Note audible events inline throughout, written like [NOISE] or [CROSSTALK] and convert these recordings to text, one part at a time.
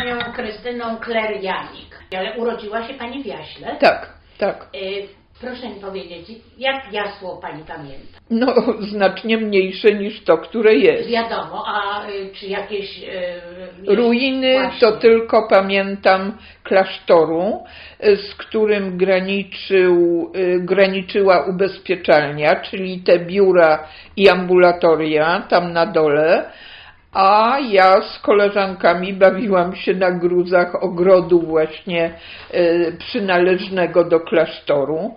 panią Krystyną Kler Janik, ale urodziła się pani w Jaśle. Tak, tak. Y, proszę mi powiedzieć, jak jasło pani pamięta? No, znacznie mniejsze niż to, które jest. Wiadomo, a y, czy jakieś... y, Ruiny właśnie. to tylko pamiętam klasztoru, y, z którym graniczył, y, graniczyła ubezpieczalnia, czyli te biura i ambulatoria tam na dole. A ja z koleżankami bawiłam się na gruzach ogrodu właśnie y, przynależnego do klasztoru.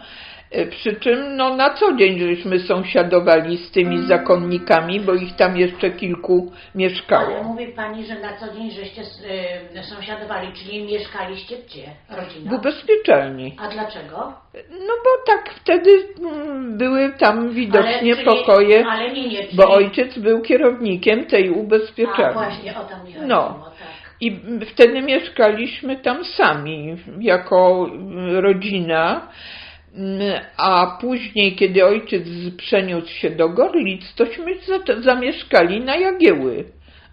Y, Przy czym no, na co dzień żeśmy sąsiadowali z tymi zakonnikami, bo ich tam jeszcze kilku mieszkało. Ale mówi pani, że na co dzień żeście y, sąsiadowali, czyli mieszkaliście gdzie? W Rodzina? ubezpieczalni. A dlaczego? No bo tak wtedy mm, były tam widocznie czyli- pokoje, Ale nie, nie. bo czyli- ojciec był kierownikiem tej A ubezpieczalni. właśnie, o mi chodziło, No. tak. I mm, wtedy mieszkaliśmy tam sami, jako mm, rodzina. A później, kiedy ojciec przeniósł się do Gorlic, tośmy za- zamieszkali na Jagieły,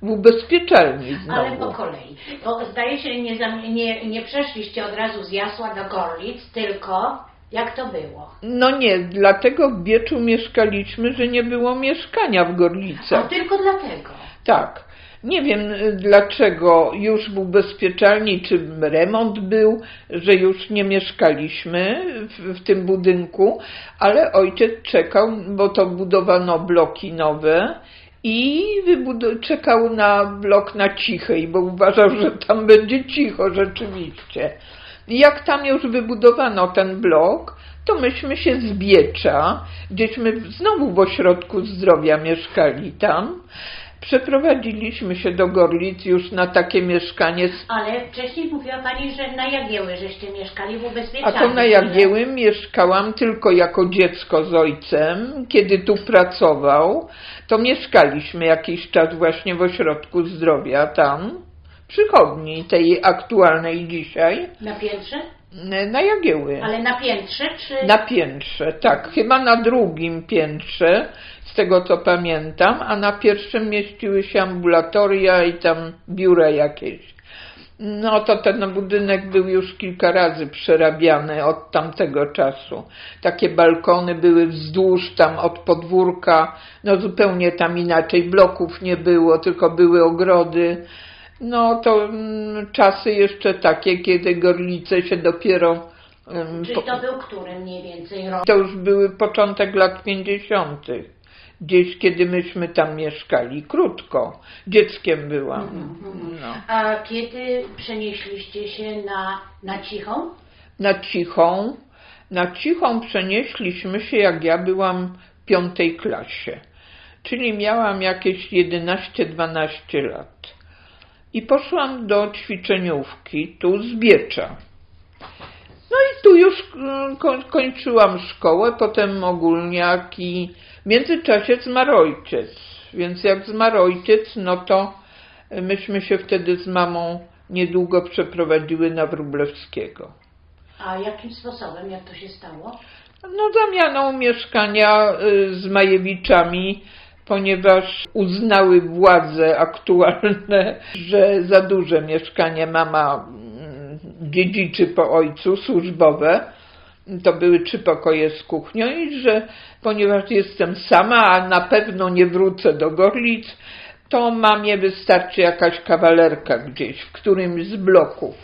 w ubezpieczalni Ale po znowu. kolei. Bo zdaje się, nie, nie, nie przeszliście od razu z Jasła do Gorlic, tylko jak to było? No nie, dlatego w Bieczu mieszkaliśmy, że nie było mieszkania w A Gorlicach. tylko dlatego. Tak. Nie wiem y, dlaczego już w ubezpieczalni, czy remont był, że już nie mieszkaliśmy w, w tym budynku, ale ojciec czekał, bo to budowano bloki nowe i czekał na blok na cichej, bo uważał, że tam będzie cicho rzeczywiście. Jak tam już wybudowano ten blok, to myśmy się z Biecza, gdzieśmy znowu w ośrodku zdrowia mieszkali tam, przeprowadziliśmy się do Gorlic już na takie mieszkanie, z- Ale wcześniej mówiła Pani, że na Jagieły żeście mieszkali w a ubezpieczalni. to na Jagieły mieszkałam tylko jako dziecko z ojcem. Kiedy tu pracował, to mieszkaliśmy jakiś czas właśnie w ośrodku zdrowia tam, przychodni tej aktualnej dzisiaj, Na piętrze? na Jagieły. Ale na piętrze czy... Na piętrze, tak, chyba na drugim piętrze, z tego co pamiętam, a na pierwszym mieściły się ambulatoria i tam biura jakieś. No to ten budynek był już kilka razy przerabiany od tamtego czasu. Takie balkony były wzdłuż tam od podwórka, no zupełnie tam inaczej, bloków nie było, tylko były ogrody. No to mm, czasy jeszcze takie, kiedy Gorlice się dopiero em, Czyli to był który mniej więcej rok? to już były początek lat 50. Gdzieś kiedy myśmy tam mieszkali. Krótko. Dzieckiem byłam. No. A kiedy przenieśliście się na, na Cichą? Na cichą. Na cichą przenieśliśmy się, jak ja byłam w piątej klasie. Czyli miałam jakieś 11-12 lat. I poszłam do ćwiczeniówki tu z Biecza. No i tu już mm, koń, kończyłam szkołę, potem ogólniak i w międzyczasie zmarł ojciec. Więc jak zmarł ojciec, no to myśmy się wtedy z mamą niedługo przeprowadziły na Wróblewskiego. A jakim sposobem, jak to się stało? No zamianą mieszkania y, z Majewiczami, ponieważ uznały władze aktualne, [LAUGHS] że za duże mieszkanie mama mm, dziedziczy po ojcu, służbowe. To były trzy pokoje z kuchnią i że ponieważ jestem sama, a na pewno nie wrócę do Gorlic, to mamie wystarczy jakaś kawalerka gdzieś, w którymś z bloków.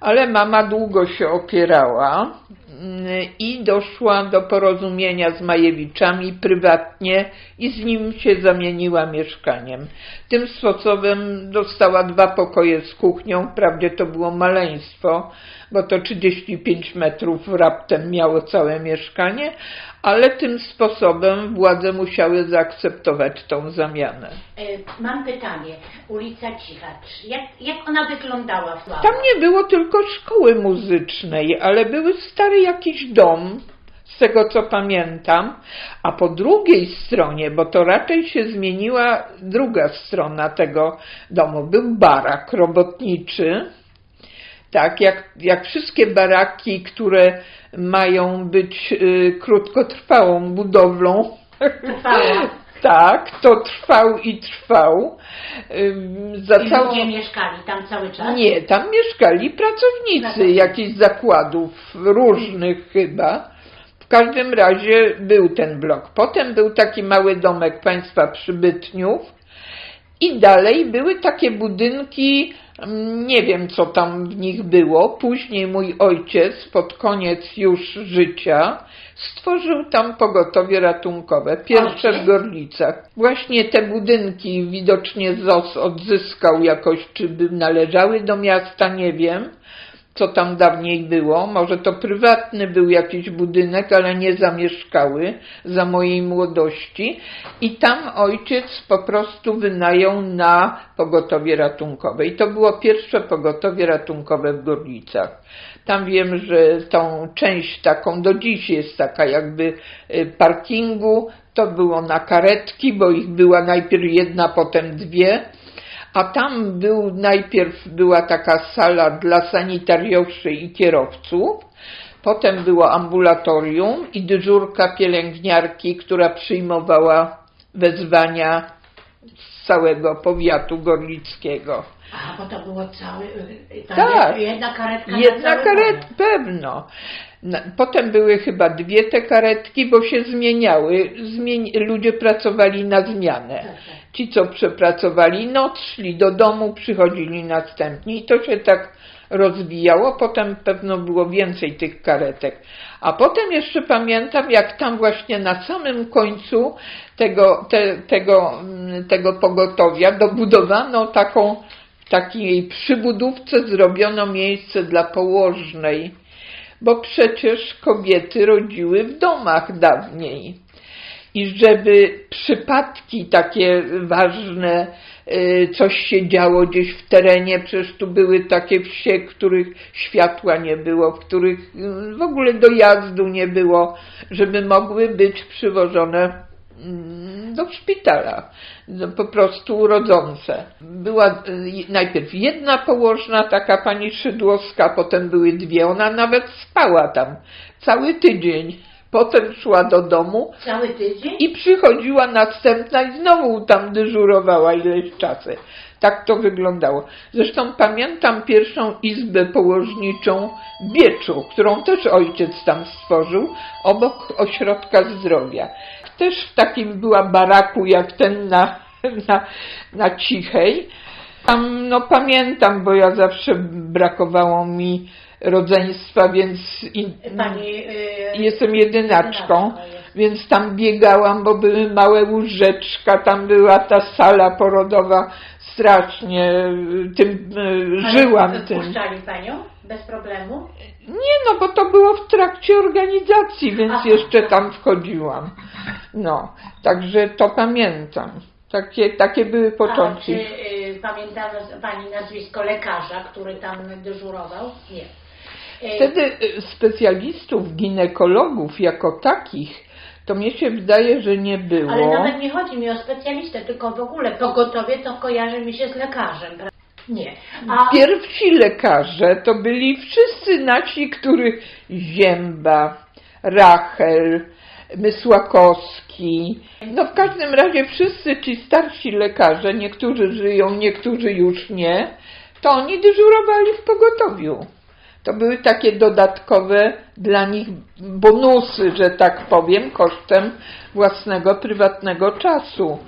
Ale mama długo się opierała i doszła do porozumienia z Majewiczami prywatnie i z nim się zamieniła mieszkaniem. Tym sposobem dostała dwa pokoje z kuchnią, wprawdzie to było maleństwo, bo to 35 metrów raptem miało całe mieszkanie, ale tym sposobem władze musiały zaakceptować tą zamianę. E, Mam pytanie. Ulica Cicha. Czy- Jak, jak ona wyglądała w Tam nie było tylko szkoły muzycznej, ale były stary jakiś dom, z tego co pamiętam, a po drugiej stronie, bo to raczej się zmieniła druga strona tego domu, był barak robotniczy. Tak, jak, jak wszystkie baraki, które mają być y, krótkotrwałą budowlą. Tak, to trwał i trwał. Ym, Za I całą... ludzie mieszkali tam cały czas? Nie, tam mieszkali pracownicy Pracownicy. jakichś zakładów różnych chyba. W każdym razie był ten blok. Potem był taki mały domek państwa przybytniów i dalej były takie budynki, nie wiem co tam w nich było. Później mój ojciec pod koniec już życia stworzył tam pogotowie ratunkowe, pierwsze w? Gorlicach. Właśnie te budynki widocznie ZOS odzyskał jakoś, czy by należały do miasta, nie wiem co tam dawniej było. Może to prywatny był jakiś budynek, ale nie zamieszkały za mojej młodości. I tam ojciec po prostu wynajął na pogotowie ratunkowe. I to było pierwsze pogotowie ratunkowe w Gorlicach. Tam wiem, że tą część taką do dziś jest taka jakby y, parkingu. To było na karetki, bo ich była najpierw jedna, potem dwie. A tam był najpierw była taka sala dla sanitariuszy i kierowców, potem było ambulatorium i dyżurka pielęgniarki, która przyjmowała wezwania z całego powiatu gorlickiego. A, bo to było cały... y, Tam Tak. Jedna karetka na Jedna karetka, pewno. Potem były chyba dwie te karetki, bo się zmieniały. Zmieni- ludzie pracowali na zmianę. Tak, tak. Ci, co przepracowali noc, szli do domu, przychodzili następni i to się tak rozwijało. Potem pewno było więcej tych karetek. A potem jeszcze pamiętam, jak tam właśnie na samym końcu tego, te, tego, mm, tego pogotowia dobudowano taką, takiej przybudówce zrobiono miejsce dla położnej, bo przecież kobiety rodziły w domach dawniej i żeby przypadki takie ważne, y, coś się działo gdzieś w terenie, przecież tu były takie wsie, których światła nie było, w których y, w ogóle dojazdu nie było, żeby mogły być przywożone mm, do szpitala, no, po prostu urodzące. Była y, najpierw jedna położna, taka pani Szydłowska, potem były dwie, ona nawet spała tam cały tydzień. Potem szła do domu, Cały tydzień? i przychodziła następna i znowu tam dyżurowała ileś czasu. Tak to wyglądało. Zresztą pamiętam pierwszą izbę położniczą Bieczu, którą też ojciec tam stworzył, obok ośrodka zdrowia. Też w takim była baraku jak ten na, na, na Cichej. Tam, no pamiętam, bo ja zawsze brakowało mi rodzeństwa, więc i, Pani... y, jestem jedynaczką, jest. więc tam biegałam, bo były małe łóżeczka, tam była ta sala porodowa, strasznie y, tym y, Ale żyłam tym. Wpuszczali Panią? Bez problemu? Nie no, bo to było w trakcie organizacji, więc Aha. jeszcze tam wchodziłam. No, także to pamiętam. Takie, takie były A początki. czy y, pamięta nas- Pani nazwisko lekarza, który tam dyżurował? Nie. Wtedy y, specjalistów, ginekologów jako takich, to mnie się wydaje, że nie było. Ale nawet nie chodzi mi o specjalistę, tylko w ogóle pogotowie to kojarzy mi się z lekarzem. pra- Nie. A Pierwsi lekarze to byli wszyscy nasi, których Zięba, Rachel, Mysłakowski. No w każdym razie wszyscy ci starsi lekarze, niektórzy żyją, niektórzy już nie, to oni dyżurowali w pogotowiu. To były takie dodatkowe dla nich bonusy, że tak powiem, kosztem własnego prywatnego czasu.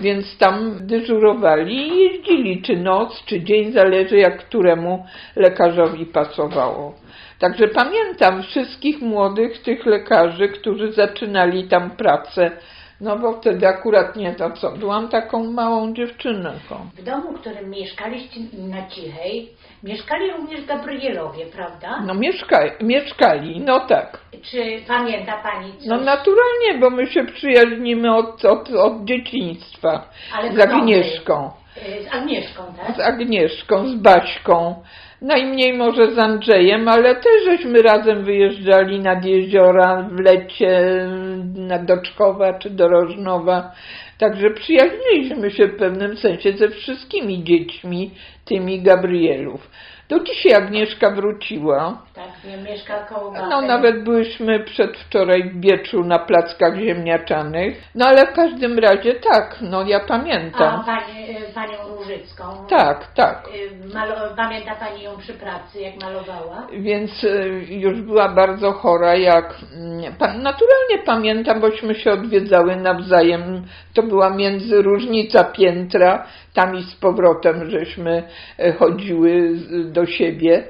Więc tam dyżurowali i jeździli, czy noc, czy dzień, zależy jak któremu lekarzowi pasowało. Także pamiętam wszystkich młodych tych lekarzy, którzy zaczynali tam pracę. No bo wtedy akurat nie to co, byłam taką małą dziewczynką. w domu, w którym mieszkaliście na Cichej, mieszkali również Gabrielowie, prawda? No mieszka, mieszkali, no tak. Czy pamięta Pani coś? No naturalnie, bo my się przyjaźnimy od, od, od dzieciństwa. Ale Z kto Agnieszką. Y, Z Agnieszką, tak? Z Agnieszką, z Baśką. Najmniej może z Andrzejem, ale też żeśmy razem wyjeżdżali nad jeziora w lecie na Doczkowa czy do Rożnowa. Także przyjaźniliśmy się w pewnym sensie ze wszystkimi dziećmi tymi Gabrielów. Do dzisiaj Agnieszka wróciła. Tak. Nie mieszka koło babci. No nawet byliśmy przedwczoraj w Bieczu na plackach ziemniaczanych. No ale w każdym razie tak, no ja A pamiętam. pani, y, panią Różycką? Tak, tak. Y, Malo- pamięta pani ją przy pracy, jak malowała? Więc y, już była bardzo chora, jak mm, pa, naturalnie pamiętam, bośmy się odwiedzały nawzajem. To była między różnica piętra, tam i z powrotem, żeśmy e, chodziły z- do siebie.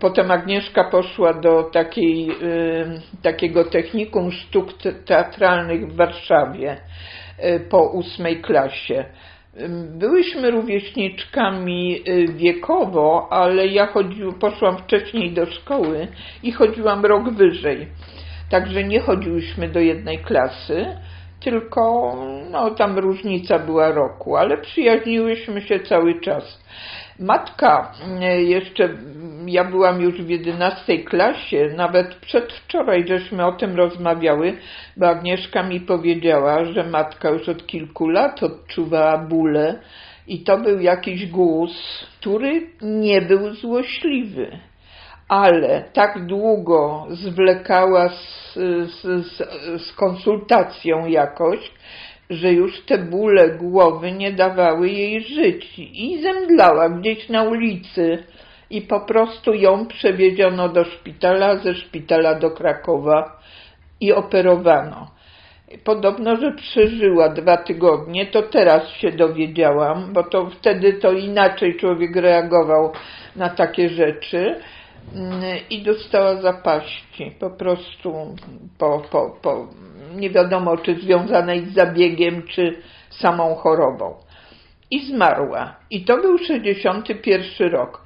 Potem Agnieszka poszła do takiej, takiego technikum sztuk te- teatralnych w Warszawie y, po ósmej klasie. Byłyśmy rówieśniczkami y, wiekowo, ale ja poszłam wcześniej do szkoły i chodziłam rok wyżej. Także nie chodziłyśmy do jednej klasy, tylko no, tam różnica była roku, ale przyjaźniłyśmy się cały czas. Matka y, jeszcze, ja byłam już w 11 klasie, nawet przedwczoraj żeśmy o tym rozmawiały, bo Agnieszka mi powiedziała, że matka już od kilku lat odczuwała bóle i to był jakiś głos, który nie był złośliwy, ale tak długo zwlekała z, z, z, z konsultacją jakoś, że już te bóle głowy nie dawały jej żyć i zemdlała gdzieś na ulicy i po prostu ją przewieziono do szpitala, ze szpitala do Krakowa i operowano. Podobno, że przeżyła dwa tygodnie, to teraz się dowiedziałam, bo to wtedy to inaczej człowiek reagował na takie rzeczy Mm, i dostała zapaści po prostu po, po, po nie wiadomo czy związanej z zabiegiem, czy samą chorobą. I zmarła. I to był 61 rok.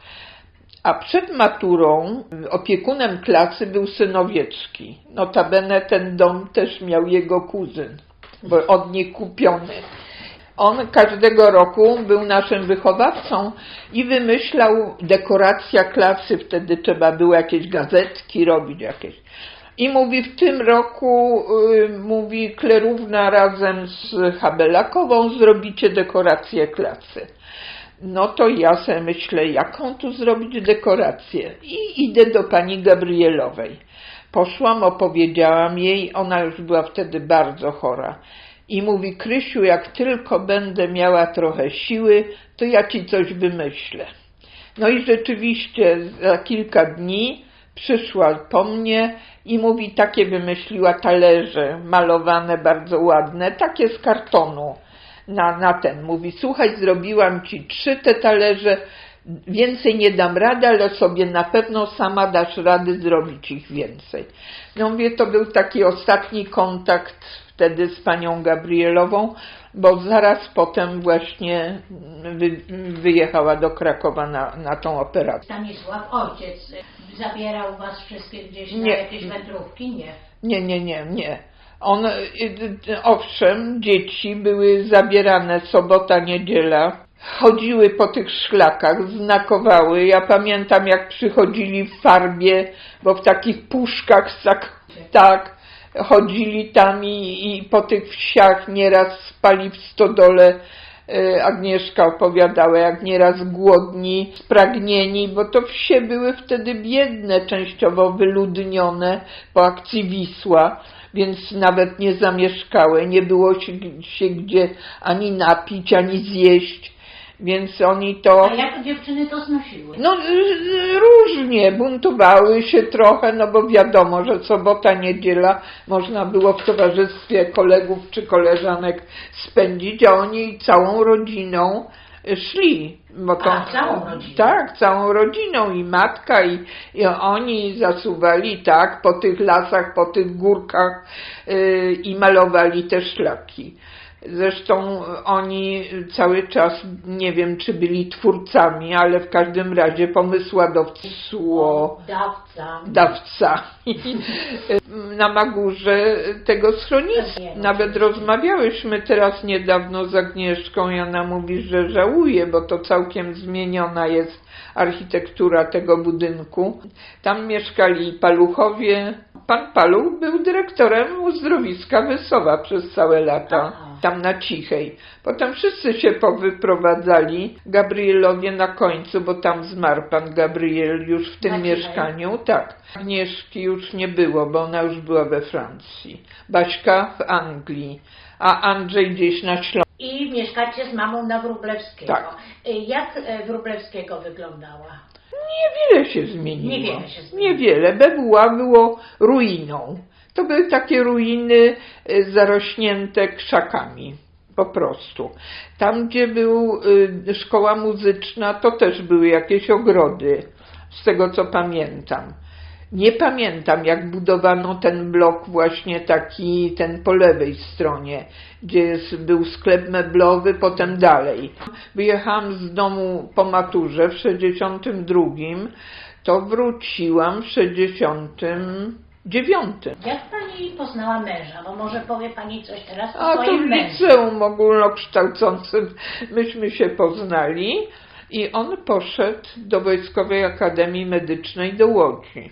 A przed maturą opiekunem klasy był Synowiecki. Notabene ten dom też miał jego kuzyn, bo od niej kupiony. On każdego roku był naszym wychowawcą i wymyślał dekoracja klasy. Wtedy trzeba było jakieś gazetki robić jakieś. I mówi, w tym roku, y, mówi, Klerówna razem z Habelakową zrobicie dekorację klasy. No to ja sobie myślę, jaką tu zrobić dekorację. I idę do pani Gabrielowej. Poszłam, opowiedziałam jej, ona już była wtedy bardzo chora. I mówi, Krysiu, jak tylko będę miała trochę siły, to ja ci coś wymyślę. No i rzeczywiście za kilka dni przyszła po mnie i mówi, takie wymyśliła talerze malowane, bardzo ładne, takie z kartonu na, na ten. Mówi, słuchaj, zrobiłam ci trzy te talerze, więcej nie dam rady, ale sobie na pewno sama dasz rady zrobić ich więcej. No mówię, to był taki ostatni kontakt wtedy z panią Gabrielową, bo zaraz potem właśnie wy, wyjechała do Krakowa na, na tą operację. Stanisław, ojciec, y, zabierał was wszystkich gdzieś na Nie. jakieś wędrówki? Nie. Nie, nie, nie, nie. On, y, y, owszem, dzieci były zabierane sobota, niedziela, chodziły po tych szlakach, znakowały. Ja pamiętam, jak przychodzili w farbie, bo w takich puszkach, tak, tak chodzili tam i, i po tych wsiach nieraz spali w stodole. Y, Agnieszka opowiadała, jak nieraz głodni, spragnieni, bo to wsie były wtedy biedne, częściowo wyludnione po akcji Wisła, więc nawet nie zamieszkałe, nie było się, się gdzie ani napić, ani zjeść, więc oni to... A jak dziewczyny to znosiły? No y, różnie, buntowały się trochę, no bo wiadomo, że sobota, niedziela można było w towarzystwie kolegów czy koleżanek spędzić, a oni całą rodziną y, szli. Bo to, A, całą rodziną. Tak, całą rodziną i matka i, i oni zasuwali tak po tych lasach, po tych górkach y, i malowali te szlaki. Zresztą oni cały czas, nie wiem czy byli twórcami, ale w każdym razie pomysłodawcło Dawca. dawca [LAUGHS] na Magurze tego schroniska. Nawet rozmawiałyśmy teraz niedawno z Agnieszką i ona mówi, że żałuje, bo to całkiem zmieniona jest architektura tego budynku. Tam mieszkali paluchowie. Pan Paluch był dyrektorem uzdrowiska Wysowa przez całe lata. Aha. Tam na cichej. Potem wszyscy się powyprowadzali, Gabrielowie na końcu, bo tam zmarł pan Gabriel już w tym Na Cichej? mieszkaniu, tak. Agnieszki już nie było, bo ona już była we Francji. Baśka w Anglii, a Andrzej gdzieś na Śląsku. I mieszkacie z mamą na Wróblewskiego. Tak. Jak e, Wróblewskiego wyglądała? Niewiele się zmieniło. Niewiele się zmieniło. Niewiele. BWA było ruiną. To były takie ruiny y, zarośnięte krzakami. Po prostu. Tam, gdzie był y, szkoła muzyczna, to też były jakieś ogrody, z tego co pamiętam. Nie pamiętam, jak budowano ten blok właśnie taki, ten po lewej stronie, gdzie jest, był sklep meblowy, potem dalej. Wyjechałam z domu po maturze w 62, to wróciłam w 69. Jak pani poznała męża? Bo może powie pani coś teraz o A to w swoim mężu. liceum ogólnokształcącym myśmy się poznali i on poszedł do Wojskowej Akademii Medycznej do Łodzi.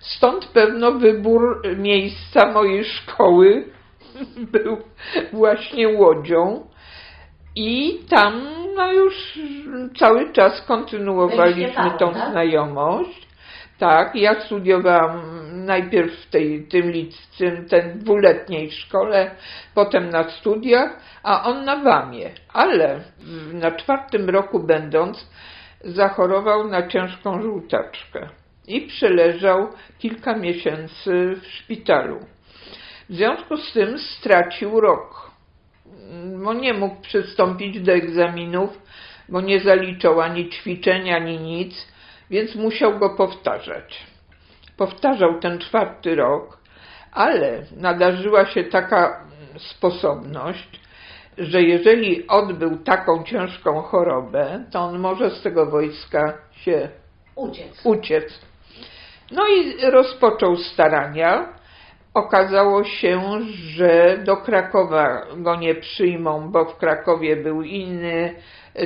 Stąd pewno wybór miejsca mojej szkoły [LAUGHS] był właśnie Łodzią. I tam no już cały czas Byliście kontynuowaliśmy parą, tą tak? znajomość. Tak, ja studiowałam najpierw w tej, tym, lic- tym ten dwuletniej szkole, potem na studiach, a on na WAMie. Ale w- na czwartym roku będąc zachorował na ciężką żółtaczkę i przeleżał kilka miesięcy w szpitalu. W związku z tym stracił rok bo nie mógł przystąpić do egzaminów, bo nie zaliczał ani ćwiczeń, ani nic, więc musiał go powtarzać. Powtarzał ten czwarty rok, ale nadarzyła się taka sposobność, że jeżeli odbył taką ciężką chorobę, to on może z tego wojska się Uciec. uciec. No i rozpoczął starania. Okazało się, że do Krakowa go nie przyjmą, bo w Krakowie był inny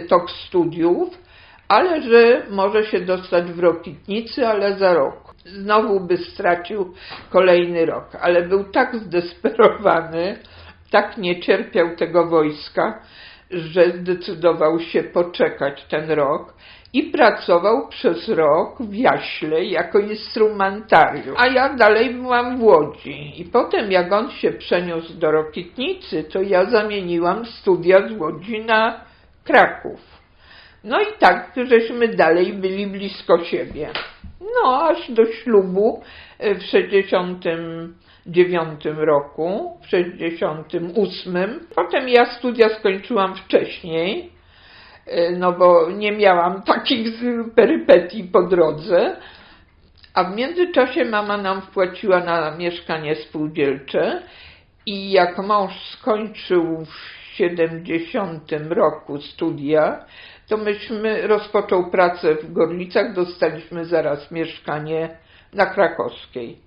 tok studiów, ale że może się dostać w Rokitnicy, ale za rok. Znowu by stracił kolejny rok, ale był tak zdesperowany, tak nie cierpiał tego wojska, że zdecydował się poczekać ten rok i pracował przez rok w Jaśle jako instrumentarium. A ja dalej byłam w Łodzi. I potem jak on się przeniósł do Rokitnicy, to ja zamieniłam studia z Łodzi na Kraków. No i tak, żeśmy dalej byli blisko siebie. No, aż do ślubu e, w 69 roku, w 68. Potem ja studia skończyłam wcześniej, e, no bo nie miałam takich perypetii po drodze. A w międzyczasie mama nam wpłaciła na mieszkanie spółdzielcze i jak mąż skończył w 70 roku studia, to myśmy rozpoczął pracę w Gorlicach, dostaliśmy zaraz mieszkanie na Krakowskiej.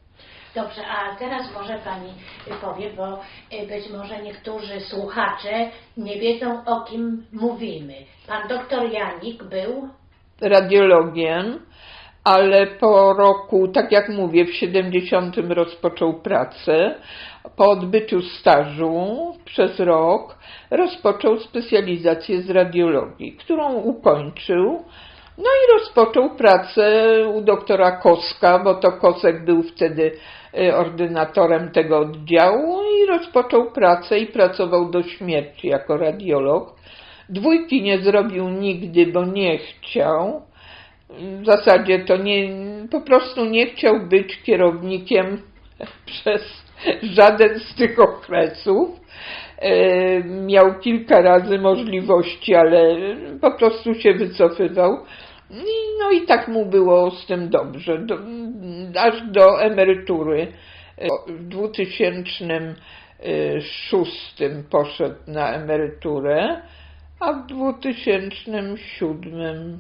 Dobrze, a teraz może Pani powie, bo y, być może niektórzy słuchacze nie wiedzą o kim mówimy. Pan doktor Janik był Radiologiem, ale po roku, tak jak mówię, w 70 rozpoczął pracę. Po odbyciu stażu przez rok rozpoczął specjalizację z radiologii, którą ukończył. No i rozpoczął pracę u doktora Koska, bo to Kosek był wtedy y, ordynatorem tego oddziału i rozpoczął pracę i pracował do śmierci jako radiolog. Dwójki nie zrobił nigdy, bo nie chciał. W zasadzie to nie, po prostu nie chciał być kierownikiem [LAUGHS] przez żaden z tych okresów. E, Miał kilka razy możliwości, ale po prostu się wycofywał. No i tak mu było z tym dobrze, do, aż do emerytury. E, W 2006 poszedł na emeryturę, a w 2007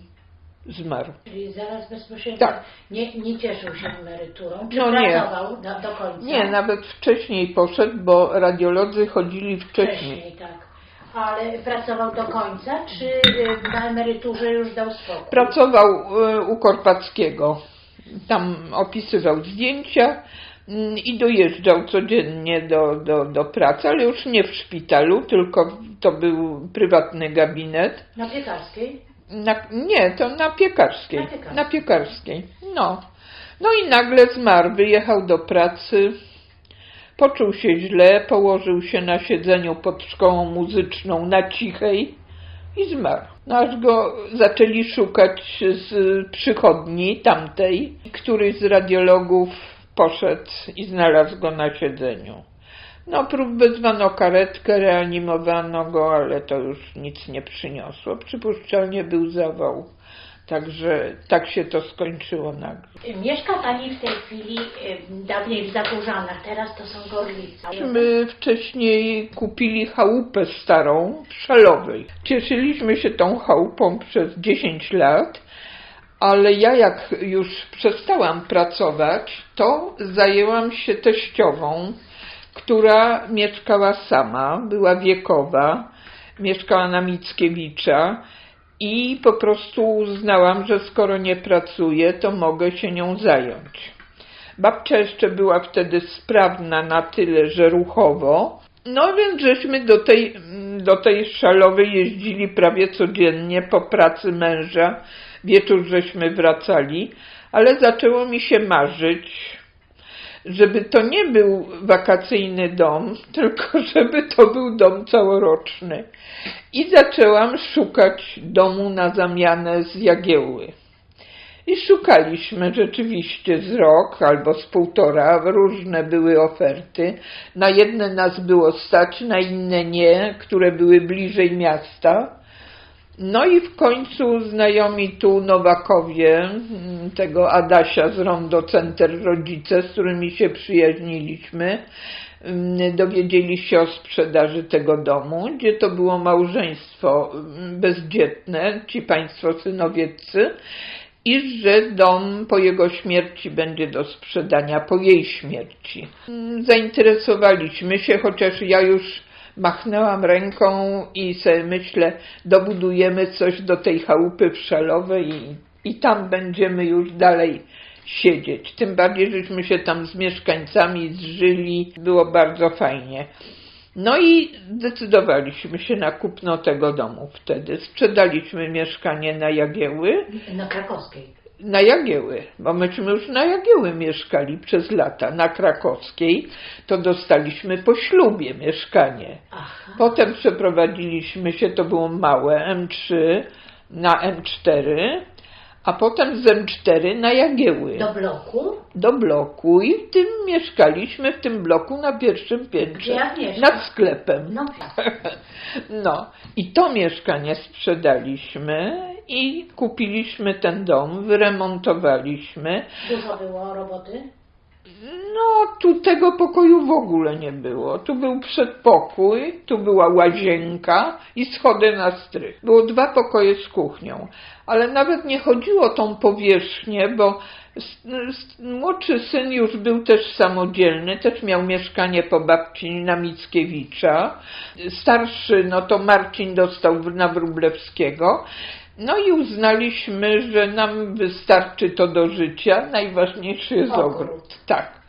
zmarł. Czyli zaraz bezpośrednio Tak. nie, nie cieszył się emeryturą. Czy No nie. pracował do, do końca? Nie, nawet wcześniej poszedł, bo radiolodzy chodzili wcześniej. Wcześniej, tak. Ale pracował do końca, czy y, na emeryturze już dał spokój? Pracował y, u Korpackiego. Tam opisywał zdjęcia, Mm, I dojeżdżał codziennie do, do, do pracy, ale już nie w szpitalu, tylko to był prywatny gabinet. Na piekarskiej? Na, nie, to na piekarskiej. Na piekarskiej. Na piekarskiej. No. No i nagle zmarł, wyjechał do pracy, poczuł się źle, położył się na siedzeniu pod szkołą muzyczną na cichej i zmarł. No aż go zaczęli szukać z przychodni tamtej. Któryś z radiologów poszedł i znalazł go na siedzeniu. No, prób wezwano karetkę, reanimowano go, ale to już nic nie przyniosło. Przypuszczalnie był zawał. Także tak się to skończyło nagle. Mieszka Pani w tej chwili y, dawniej w Zagórzanach, teraz to są Gorlice. My wcześniej kupili chałupę starą w Szalowej. Cieszyliśmy się tą chałupą przez 10 lat, ale ja jak już przestałam pracować, to zajęłam się teściową, która mieszkała sama, była wiekowa, mieszkała na Mickiewicza i po prostu uznałam, że skoro nie pracuję, to mogę się nią zająć. Babcia jeszcze była wtedy sprawna na tyle, że ruchowo. No więc żeśmy do tej, do tej szalowej jeździli prawie codziennie po pracy męża. Wieczór żeśmy wracali, ale zaczęło mi się marzyć, żeby to nie był wakacyjny dom, [LAUGHS] tylko żeby to był dom całoroczny. I zaczęłam szukać domu na zamianę z Jagiełły. I szukaliśmy rzeczywiście z rok albo z półtora, różne były oferty. Na jedne nas było stać, na inne nie, które były bliżej miasta. No i w końcu znajomi tu Nowakowie, mm, tego Adasia z Rondo Center rodzice, z którymi się przyjaźniliśmy, mm, dowiedzieli się o sprzedaży tego domu, gdzie to było małżeństwo mm, bezdzietne, ci państwo synowieccy, i że dom po jego śmierci będzie do sprzedania po jej śmierci. Zainteresowaliśmy się, chociaż ja już machnęłam ręką i sobie myślę, dobudujemy coś do tej chałupy w Szalowej i, i tam będziemy już dalej siedzieć. Tym bardziej, żeśmy się tam z mieszkańcami zżyli, było bardzo fajnie. No i zdecydowaliśmy się na kupno tego domu wtedy. Sprzedaliśmy mieszkanie na Jagieły, Na Krakowskiej. Na Jagieły, bo myśmy już na Jagieły mieszkali przez lata. Na Krakowskiej to dostaliśmy po ślubie mieszkanie. Aha. Potem przeprowadziliśmy się, to było małe, M3 na M4, a potem z M4 na Jagieły Do bloku? do bloku i w tym mieszkaliśmy, w tym bloku na pierwszym piętrze, Ja nad sklepem. No. [LAUGHS] No i to mieszkanie sprzedaliśmy i kupiliśmy ten dom, wyremontowaliśmy. Dużo było roboty? No, tu tego pokoju w ogóle nie było. Tu był przedpokój, tu była łazienka i schody na strych. Było dwa pokoje z kuchnią, ale nawet nie chodziło o tą powierzchnię, bo młodszy syn już był też samodzielny, też miał mieszkanie po babci na Mickiewicza. Starszy, no to Marcin dostał na Wróblewskiego. No i uznaliśmy, że nam wystarczy to do życia. Najważniejszy jest Ogród. ogród. Tak.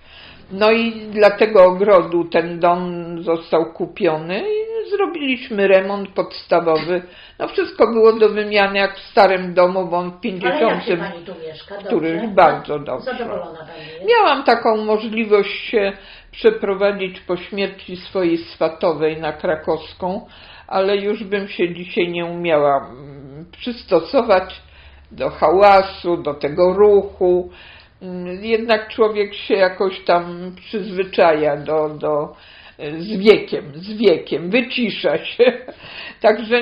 No i dla tego ogrodu ten dom został kupiony i zrobiliśmy remont podstawowy. No wszystko było do wymiany jak w starym domu, bo on w Ale jak się 50. Pani tu mieszka? Dobrze? którymś bardzo dobrze. Zadowolona Pani jest? Miałam taką możliwość się przeprowadzić po śmierci swojej swatowej na krakowską, ale już bym się dzisiaj nie umiała mm, przystosować do hałasu, do tego ruchu. Mm, Jednak człowiek się jakoś tam przyzwyczaja do, do, z wiekiem, z wiekiem, wycisza się. [LAUGHS] Także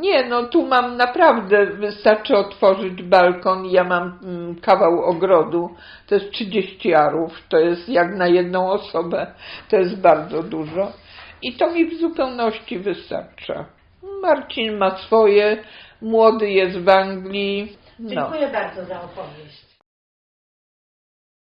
nie, no tu mam naprawdę, wystarczy otworzyć balkon ja mam mm, kawał ogrodu, to jest 30 arów, to jest jak na jedną osobę, to jest bardzo dużo i to mi w zupełności wystarcza. Marcin ma swoje, młody jest w Anglii, no. Dziękuję bardzo za opowieść.